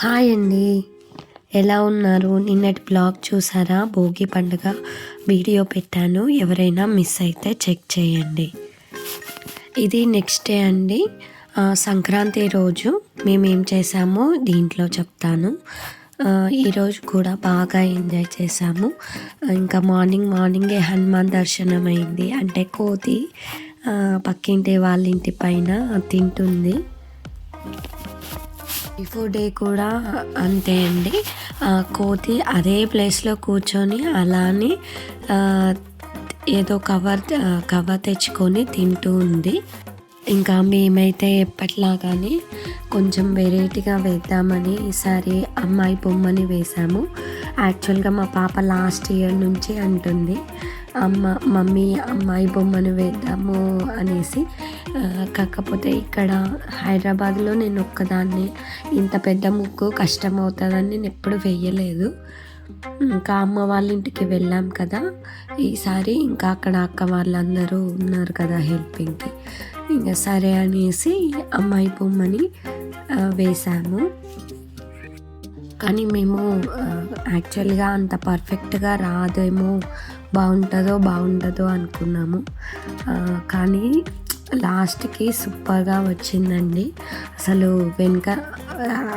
Hi అండి. ఎలా ఉన్నారు? నిన్నటి బ్లాగ్ చూసారా? భోగి పండుగ వీడియో పెట్టాను. ఎవరైనా మిస్ అయితే చెక్ చేయండి. ఇది నెక్స్ట్ డే అండి. సంక్రాంతి రోజు మేము ఏం చేసామో దీంట్లో చెప్తాను. ఈరోజు కూడా బాగా ఎంజాయ్ చేసాము. ఇంకా మార్నింగ్ మార్నింగే హనుమాన్ దర్శనం అయింది అంటే కోతి పక్కింటి వాళ్ళ ఇంటి పైన తింటుంది. బిఫోర్ డే కూడా అంతే అండి. కోతి అదే ప్లేస్లో కూర్చొని అలానే ఏదో కవర్ కవర్ తెచ్చుకొని తింటూ ఉంది. ఇంకా మేమైతే ఎప్పట్లాగానే కొంచెం వెరైటీగా వేద్దామని ఈసారి అమ్మాయి బొమ్మని వేశాము. యాక్చువల్గా మా పాప లాస్ట్ ఇయర్ నుంచి అంటుంది. అమ్మ మమ్మీ అమ్మాయి బొమ్మను వేద్దాము అనేసి కాకపోతే ఇక్కడ హైదరాబాద్లో నేను ఒక్కదాన్ని. ఇంత పెద్ద ముగ్గు కష్టం అవుతుందని నేను ఎప్పుడు వేయలేదు. ఇంకా అమ్మ వాళ్ళ ఇంటికి వెళ్ళాం కదా. ఈసారి ఇంకా అక్కడ అక్క వాళ్ళందరూ ఉన్నారు కదా హెల్పింగ్కి ఇంకా సరే అనేసి అమ్మాయి బొమ్మని వేశాము. కానీ మేము యాక్చువల్గా అంత పర్ఫెక్ట్గా రాదేమో బాగుంటుందో బాగుంటుందో అనుకున్నాము. కానీ లాస్ట్కి సూపర్గా వచ్చిందండి. అసలు వెనుక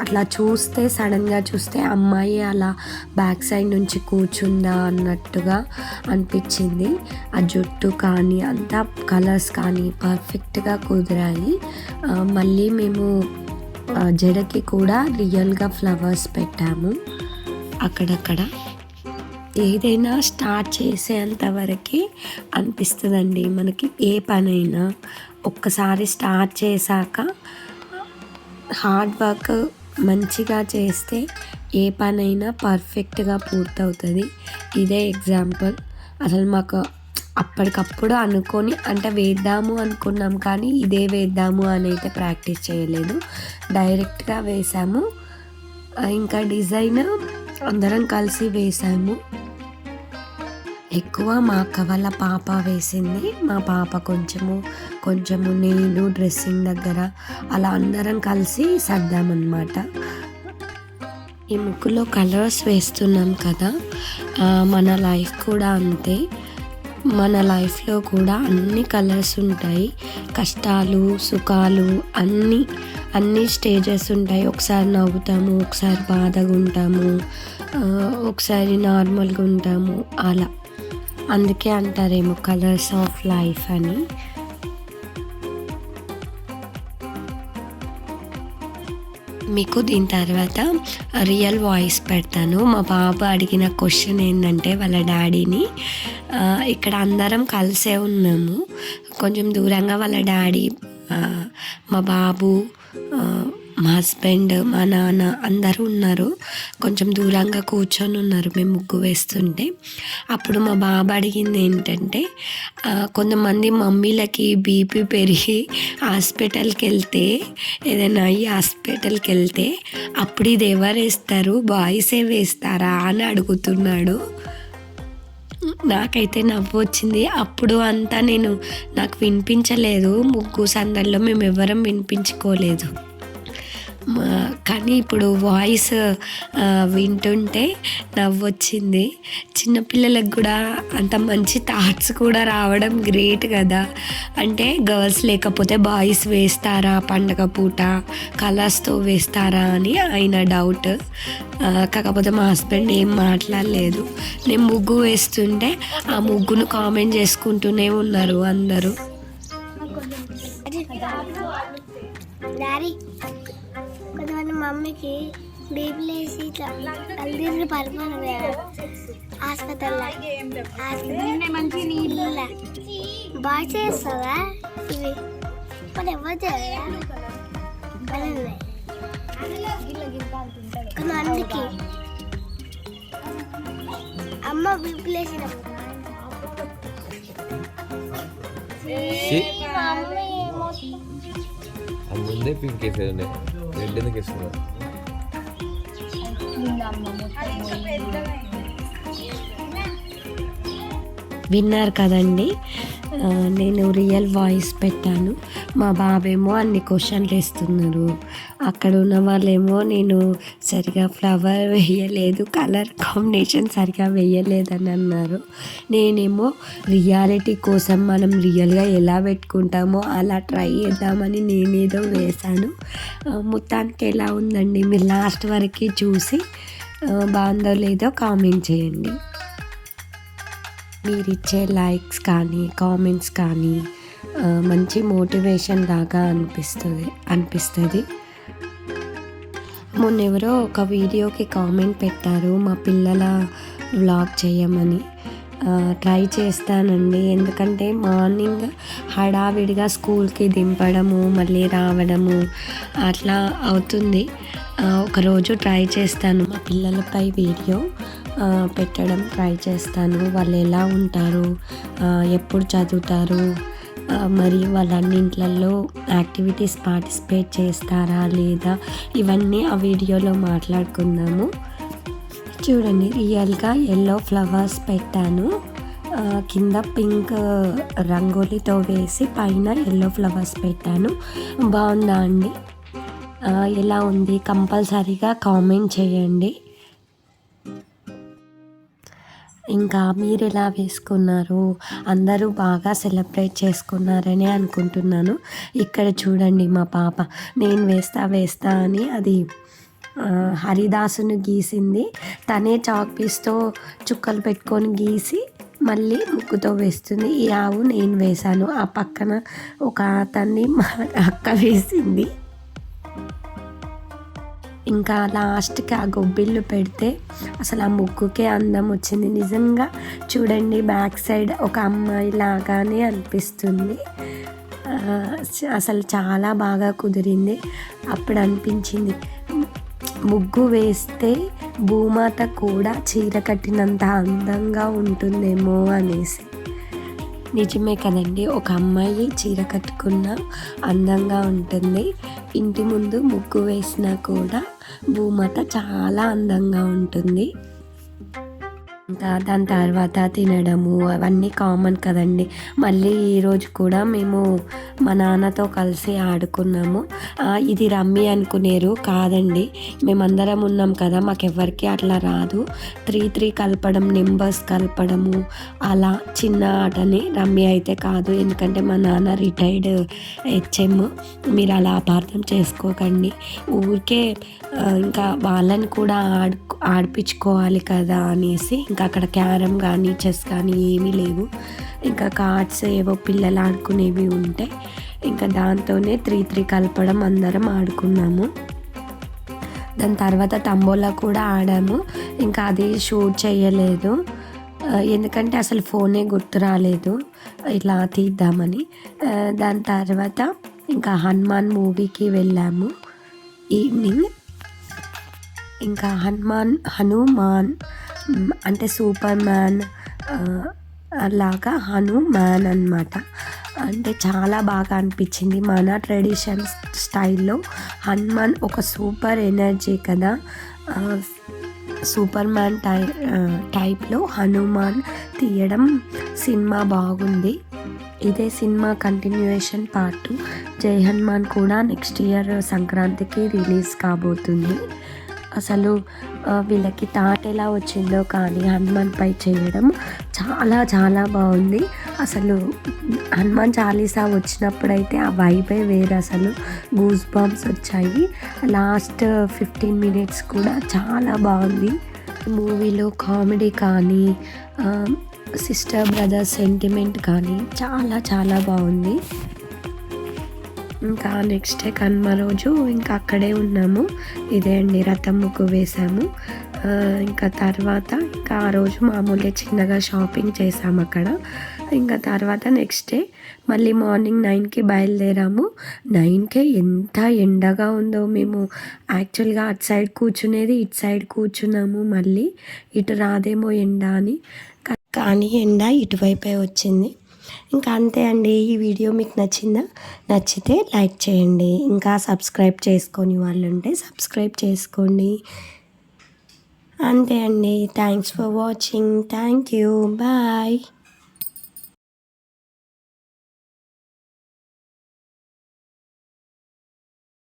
అట్లా చూస్తే సడన్గా చూస్తే అమ్మాయి అలా బ్యాక్ సైడ్ నుంచి కూర్చుందా అన్నట్టుగా అనిపించింది. ఆ జుట్టు కానీ అంతా కలర్స్ కానీ పర్ఫెక్ట్గా కుదిరాయి. మళ్ళీ మేము జడకి కూడా రియల్గా ఫ్లవర్స్ పెట్టాము. అక్కడక్కడ. ఏదైనా స్టార్ట్ చేసేంత వరకు అనిపిస్తుందండి. మనకి ఏ పనైనా ఒక్కసారి స్టార్ట్ చేశాక హార్డ్ వర్క్ మంచిగా చేస్తే ఏ పనైనా పర్ఫెక్ట్గా పూర్తవుతుంది. ఇదే ఎగ్జాంపుల్. అసలు మాకు అప్పటికప్పుడు అనుకొని అంటే వేద్దాము అనుకున్నాం కానీ ఇదే వేద్దాము అని అయితే ప్రాక్టీస్ చేయలేదు. డైరెక్ట్గా వేసాము. ఇంకా డిజైన్ అందరం కలిసి వేసాము. ఎక్కువ మా అక్క వాళ్ళ పాప వేసింది. మా పాప కొంచెము కొంచెము నేను డ్రెస్సింగ్ దగ్గర అలా అందరం కలిసి సర్దామన్నమాట. ఈ ముక్కులో కలర్స్ వేస్తున్నాం కదా మన లైఫ్ కూడా అంతే. మన లైఫ్లో కూడా అన్ని కలర్స్ ఉంటాయి. కష్టాలు సుఖాలు అన్నీ అన్ని స్టేజెస్ ఉంటాయి. ఒకసారి నవ్వుతాము ఒకసారి బాధగా ఉంటాము ఒకసారి నార్మల్గా ఉంటాము అలా. అందుకే అంటారేమో కలర్స్ ఆఫ్ లైఫ్ అని. మీకు దీని తర్వాత రియల్ వాయిస్ పెడతాను. మా బాబు అడిగిన క్వశ్చన్ ఏంటంటే వాళ్ళ డాడీని. ఇక్కడ అందరం కలిసే ఉన్నాము. కొంచెం దూరంగా వాళ్ళ డాడీ మా బాబు మా హస్బెండ్ మా నాన్న అందరూ ఉన్నారు. కొంచెం దూరంగా కూర్చొని ఉన్నారు మేము ముగ్గు వేస్తుంటే. అప్పుడు మా బాబా అడిగింది ఏంటంటే కొంతమంది మమ్మీలకి బీపీ పెరిగి హాస్పిటల్కి వెళ్తే ఏదైనా అయ్యి హాస్పిటల్కి వెళ్తే అప్పుడు ఇది ఎవరు వేస్తారు? బాయ్సే వేస్తారా? అని అడుగుతున్నాడు. నాకైతే నవ్వు వచ్చింది. అప్పుడు అంతా నేను నాకు వినిపించలేదు. ముగ్గు సందర్లో మేము ఎవరం వినిపించుకోలేదు. కానీ ఇప్పుడు వాయిస్ వింటుంటే నవ్వు వచ్చింది చిన్నపిల్లలకు కూడా అంత మంచి థాట్స్ కూడా రావడం గ్రేట్ కదా. అంటే గర్ల్స్ లేకపోతే బాయ్స్ వేస్తారా పండగ పూట? కలర్స్తో వేస్తారా అని ఆయన డౌట్. కాకపోతే మా హస్బెండ్ ఏం మాట్లాడలేదు. నేను ముగ్గు వేస్తుంటే ఆ ముగ్గును కామెంట్ చేసుకుంటూనే ఉన్నారు అందరూ. Daddy. మమ్మీకి బేబీలు వేసి ఇట్లా తల్లిదండ్రులు పడిపోయిన హాస్పిటల్లో. హాస్పిటల్ బాగా చేస్తావా? ఇవి. మరి ఎవరు మనమే. కొంతమందికి అమ్మ బీపీలు వేసినప్పుడు ఛీ, మమ్మీ మొత్తం ఆ ముందే పింక్ వేసేది రెడ్ ఎందుకు వేసుకున్నారు విన్నారు కదండి. నేను రియల్ వాయిస్ పెట్టాను. మా బాబేమో అన్ని క్వశ్చన్లు ఇస్తున్నారు అక్కడ ఉన్న వాళ్ళేమో నేను సరిగా ఫ్లవర్ వేయలేదు కలర్ కాంబినేషన్ సరిగా వేయలేదని అన్నారు. నేనేమో రియాలిటీ కోసం మనం రియల్గా ఎలా పెట్టుకుంటామో అలా ట్రై చేద్దామని నేనేదో వేశాను. మొత్తానికి ఎలా ఉందండి? మీరు లాస్ట్ వరకు చూసి బాగుందో లేదో కామెంట్ చేయండి. మీరు ఇచ్చే లైక్స్ కానీ కామెంట్స్ కానీ మంచి మోటివేషన్ లాగా అనిపిస్తుంది అనిపిస్తుంది. మొన్న ఎవరో ఒక వీడియోకి కామెంట్ పెట్టారు మా పిల్లల వ్లాగ్ చేయమని. ట్రై చేస్తానండి ఎందుకంటే మార్నింగ్ హడావిడిగా స్కూల్కి దింపడము మళ్ళీ రావడము అట్లా అవుతుంది. ఒకరోజు ట్రై చేస్తాను మా పిల్లలపై వీడియో పెట్టడం ట్రై చేస్తాను వాళ్ళు ఎలా ఉంటారు ఎప్పుడు చదువుతారు మరి వాళ్ళన్నింట్లలో యాక్టివిటీస్ పార్టిసిపేట్ చేస్తారా లేదా ఇవన్నీ ఆ వీడియోలో మాట్లాడుకుందాము. చూడండి రియల్గా ఎల్లో ఫ్లవర్స్ పెట్టాను. కింద పింక్ రంగోలీతో వేసి పైన ఎల్లో ఫ్లవర్స్ పెట్టాను. బాగుందా అండి? ఎలా ఉంది? కంపల్సరీగా కామెంట్ చేయండి. ఇంకా మీరు ఎలా వేసుకున్నారు? అందరూ బాగా సెలబ్రేట్ చేసుకున్నారని అనుకుంటున్నాను. ఇక్కడ చూడండి మా పాప. నేను వేస్తా వేస్తా అని అది హరిదాసును గీసింది. తనే చాక్ పీస్తో చుక్కలు పెట్టుకొని గీసి మళ్ళీ ముక్కుతో వేస్తుంది. ఈ ఆవు నేను వేశాను. ఆ పక్కన ఒక అతన్ని మా అక్క వేసింది. ఇంకా లాస్ట్కి ఆ గొబ్బిళ్ళు పెడితే అసలు ఆ ముగ్గుకే అందం వచ్చింది. నిజంగా చూడండి బ్యాక్ సైడ్ ఒక అమ్మాయి లాగానే అనిపిస్తుంది. అసలు చాలా బాగా కుదిరింది. అప్పుడు అనిపించింది ముగ్గు వేస్తే భూమాత కూడా చీర కట్టినంత అందంగా ఉంటుందేమో అనేసి. నిజమే కదండి. ఒక అమ్మాయి చీర కట్టుకున్న అందంగా ఉంటుంది. ఇంటి ముందు ముగ్గు వేసినా కూడా భూమాత చాలా అందంగా ఉంటుంది. ఇంకా దాని తర్వాత తినడము అవన్నీ కామన్ కదండి. మళ్ళీ ఈరోజు కూడా మేము మా నాన్నతో కలిసి ఆడుకున్నాము. ఇది రమ్మి అనుకునేరు కాదండి. మేమందరం ఉన్నాం కదా మాకెవ్వరికి అట్లా రాదు. త్రీ త్రీ కలపడం నెంబర్స్ కలపడము అలా చిన్న ఆటని రమ్మి అయితే కాదు. ఎందుకంటే మా నాన్న రిటైర్డ్ హెచ్ఎం. మీరు అలా అపార్థం చేసుకోకండి. ఊరికే ఇంకా వాళ్ళని కూడా ఆడు ఆడిపించుకోవాలి కదా అనేసి ఇంకా అక్కడ క్యారమ్ కానీ చెస్ కానీ ఏమీ లేవు. ఇంకా కార్డ్స్ ఏవో పిల్లలు ఆడుకునేవి ఉంటే ఇంకా దాంతోనే త్రీ త్రీ కలపడం అందరం ఆడుకున్నాము. దాని తర్వాత తంబోలా కూడా ఆడాము. ఇంకా అది షూట్ చేయలేదు. ఎందుకంటే అసలు ఫోనే గుర్తు రాలేదు. ఇట్లా తీద్దామని. దాని తర్వాత ఇంకా హనుమాన్ మూవీకి వెళ్ళాము. ఈవినింగ్. ఇంకా హనుమాన్ హనుమాన్ అంటే సూపర్ మ్యాన్ లాగా హనుమాన్ అన్నమాట. అంటే చాలా బాగా అనిపించింది మన ట్రెడిషన్ స్టైల్లో. హనుమాన్ ఒక సూపర్ ఎనర్జీ కదా. సూపర్ మ్యాన్ టై టైప్లో హనుమాన్ తీయడం సినిమా బాగుంది. ఇదే సినిమా కంటిన్యూయేషన్ పార్ట్. జై హనుమాన్ కూడా నెక్స్ట్ ఇయర్ సంక్రాంతికి రిలీజ్ కాబోతుంది. అసలు వీళ్ళకి థాట్ ఎలా వచ్చిందో కానీ హనుమాన్ పై చేయడం చాలా చాలా బాగుంది. అసలు హనుమాన్ చాలీసా వచ్చినప్పుడైతే ఆ వైబే వేరు అసలు. గూస్ బాంబ్స్ వచ్చాయి. లాస్ట్ ఫిఫ్టీన్ మినిట్స్ కూడా చాలా బాగుంది. మూవీలో కామెడీ కానీ సిస్టర్ బ్రదర్ సెంటిమెంట్ కానీ చాలా చాలా బాగుంది. ఇంకా నెక్స్ట్ డే కనుమ రోజు ఇంకా అక్కడే ఉన్నాము. ఇదే అండి రథం ముగ్గు వేసాము ఇంకా తర్వాత ఇంకా ఆ రోజు మామూలుగా చిన్నగా షాపింగ్ చేసాము అక్కడ. ఇంకా తర్వాత నెక్స్ట్ డే మళ్ళీ మార్నింగ్ నైన్కి బయలుదేరాము. నైన్కే ఎంత ఎండగా ఉందో మేము యాక్చువల్గా అటు సైడ్ కూర్చునేది ఇటు సైడ్ కూర్చున్నాము మళ్ళీ. ఇటు రాదేమో ఎండ అని. కానీ ఎండ ఇటువైపే వచ్చింది. ఇంకా అంతే అండి ఈ వీడియో మీకు నచ్చిందా? నచ్చితే లైక్ చేయండి. ఇంకా సబ్స్క్రైబ్ చేసుకొని వాళ్ళు ఉంటే సబ్స్క్రైబ్ చేసుకోండి. అంతే అండి. Thanks for watching. Thank you. Bye.